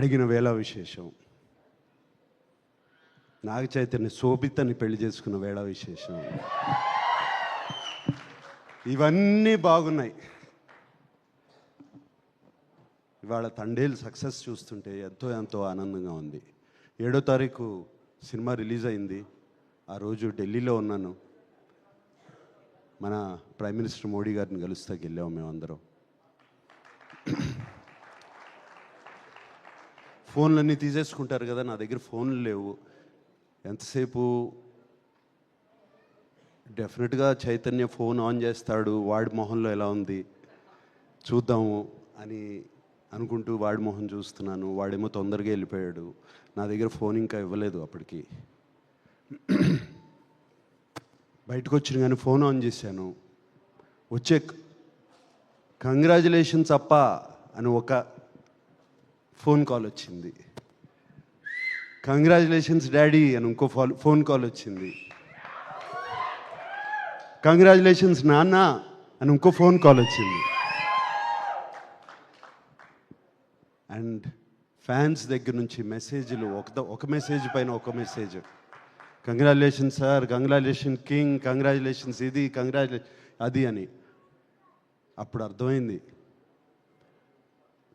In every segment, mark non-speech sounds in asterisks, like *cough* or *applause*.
అడిగిన వేళ విశేషం. నాగ చైతన్య శోభితని పెళ్ళి చేసుకున్న వేళ విశేషం. ఇవన్నీ బాగున్నాయి. ఇవాళ తండేలు సక్సెస్ చూస్తుంటే ఎంతో ఎంతో ఆనందంగా ఉంది. ఏడో తారీఖు సినిమా రిలీజ్ అయింది. ఆ రోజు ఢిల్లీలో ఉన్నాను. మన ప్రైమ్ మినిస్టర్ మోడీ గారిని కలుస్తాకి వెళ్ళాము మేమందరం. ఫోన్లన్నీ తీసేసుకుంటారు కదా నా దగ్గర ఫోన్లు లేవు. ఎంతసేపు? డెఫినెట్గా చైతన్య ఫోన్ ఆన్ చేస్తాడు వాడి మొహంలో ఎలా ఉంది చూద్దాము అని అనుకుంటూ వాడి మొహం చూస్తున్నాను. వాడేమో తొందరగా వెళ్ళిపోయాడు. నా దగ్గర ఫోన్ ఇంకా ఇవ్వలేదు అప్పటికి. బయటకు వచ్చిన కానీ ఫోన్ ఆన్ చేశాను. వచ్చే కంగ్రాచులేషన్స్ అప్ప అని ఒక ఫోన్ కాల్ వచ్చింది. కంగ్రాచులేషన్స్ డాడీ అని ఇంకో ఫాల్ ఫోన్ కాల్ వచ్చింది. కంగ్రాచులేషన్స్ నాన్న అని ఇంకో ఫోన్ కాల్ వచ్చింది. అండ్ ఫ్యాన్స్ దగ్గర నుంచి మెసేజ్లు ఒక ఒక మెసేజ్ పైన ఒక message. Congratulation sir congratulation king congratulations ఇది కంగ్రాచులేషన్ అది అని. అప్పుడు అర్థమైంది.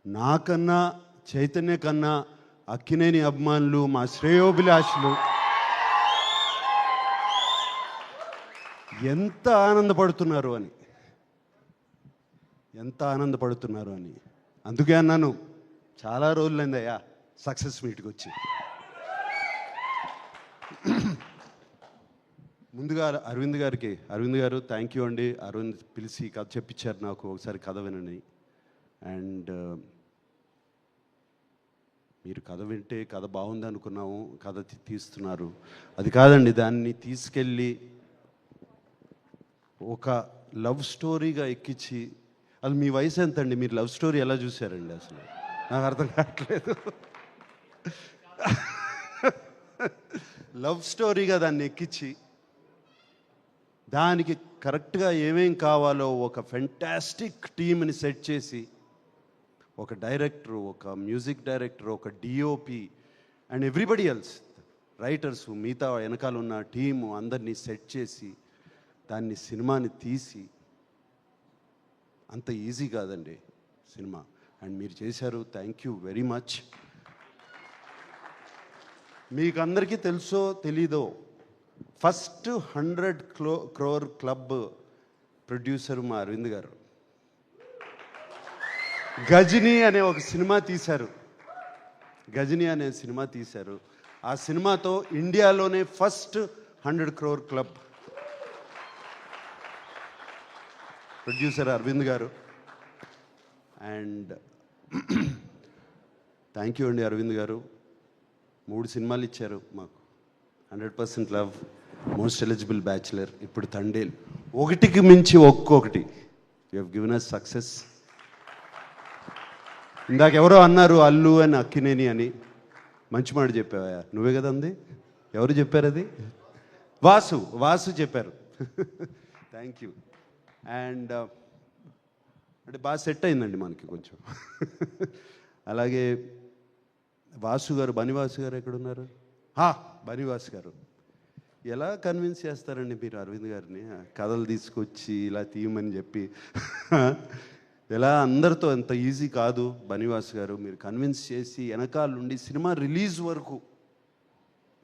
నాకన్నా చైతన్య కన్నా అక్కినేని అభిమానులు మా శ్రేయోభిలాషులు. ఎంత ఆనందపడుతున్నారు అని. ఎంత ఆనందపడుతున్నారు అని. అందుకే అన్నాను చాలా రోజులైందయ్యా సక్సెస్ మీట్కి వచ్చి. ముందుగా అరవింద్ గారికి అరవింద్ గారు థ్యాంక్ యూ అండి. అరవింద్ పిలిచి కథ చెప్పించారు నాకు ఒకసారి కథ వినని అండ్ మీరు కథ వింటే కథ బాగుంది అనుకున్నాము కథ తీస్తున్నారు. అది కాదండి దాన్ని తీసుకెళ్ళి ఒక లవ్ స్టోరీగా ఎక్కించి అది మీ వయసు ఎంత అండి మీరు లవ్ స్టోరీ ఎలా చూశారండి అసలు? నాకు అర్థం కావట్లేదు. లవ్ స్టోరీగా దాన్ని ఎక్కించి దానికి కరెక్ట్గా ఏమేం కావాలో ఒక ఫెంటాస్టిక్ టీమ్ని సెట్ చేసి ఒక డైరెక్టర్ ఒక మ్యూజిక్ డైరెక్టర్ ఒక DOP and everybody else writers మిగతా వెనకాల ఉన్న టీము అందరినీ సెట్ చేసి దాన్ని సినిమాని తీసి అంత ఈజీ కాదండి సినిమా. అండ్ మీరు చేశారు థ్యాంక్ యూ వెరీ మచ్. మీకు అందరికీ తెలుసో తెలీదో ఫస్ట్ హండ్రెడ్ క్లో క్రోర్ క్లబ్ ప్రొడ్యూసర్ మా అరవింద్ గారు. గజని అనే ఒక సినిమా తీశారు. గజని అనే సినిమా తీశారు. ఆ సినిమాతో ఇండియాలోనే first hundred crore club. Producer Aravind గారు. అండ్ థ్యాంక్ యూ అండి అరవింద్ గారు. మూడు సినిమాలు ఇచ్చారు మాకు. Hundred percent love most eligible bachelor ఇప్పుడు తండేల్. ఒకటికి మించి ఒక్కొక్కటి. You have given us success ఇందాక ఎవరో అన్నారు అల్లు అని అక్కినేని అని. మంచి మాట చెప్పావా? నువ్వే కదా అంది? ఎవరు చెప్పారు అది? వాసు వాసు చెప్పారు. థ్యాంక్ యూ అండ్ అంటే బాగా సెట్ అయిందండి మనకి కొంచెం. *laughs* అలాగే వాసు గారు బనివాసు గారు ఎక్కడున్నారు? హా బనివాసు గారు. ఎలా కన్విన్స్ చేస్తారండి మీరు అరవింద్ గారిని? కథలు తీసుకొచ్చి ఇలా తీయమని చెప్పి. *laughs* ఎలా అందరితో ఎంత ఈజీ కాదు బనివాస్ గారు మీరు కన్విన్స్ చేసి వెనకాలండి సినిమా రిలీజ్ వరకు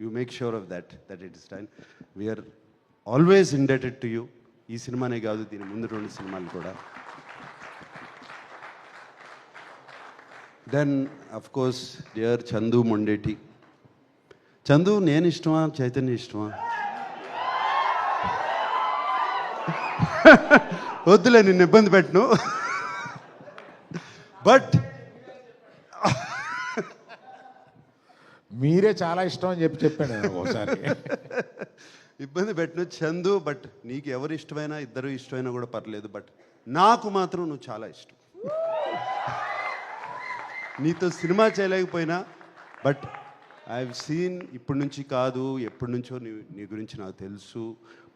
you make sure of that that it is done we are always indebted to you ఈ సినిమానే కాదు దీని ముందు రెండు సినిమాలు కూడా. Then of course dear Chandu Mondeti Chandu నేను ఇష్టమా? చైతన్య ఇష్టమా? *laughs* వద్దులే నిన్ను ఇబ్బంది పెట్టను. *laughs* బట్ మీరే చాలా ఇష్టం అని చెప్పి చెప్పాను ఒకసారి. ఇబ్బంది పెట్టను చందు బట్ నీకు ఎవరు ఇష్టమైనా ఇద్దరు ఇష్టమైనా కూడా పర్లేదు బట్ నాకు మాత్రం నువ్వు చాలా ఇష్టం. నీతో సినిమా చేయలేకపోయినా బట్ ఐ సీన్ ఇప్పటి నుంచి కాదు ఎప్పటి నుంచో నీ నీ గురించి నాకు తెలుసు.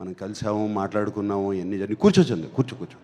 మనం కలిసాము మాట్లాడుకున్నాము ఎన్ని జరిగి కూర్చో చందు కూర్చో కూర్చో.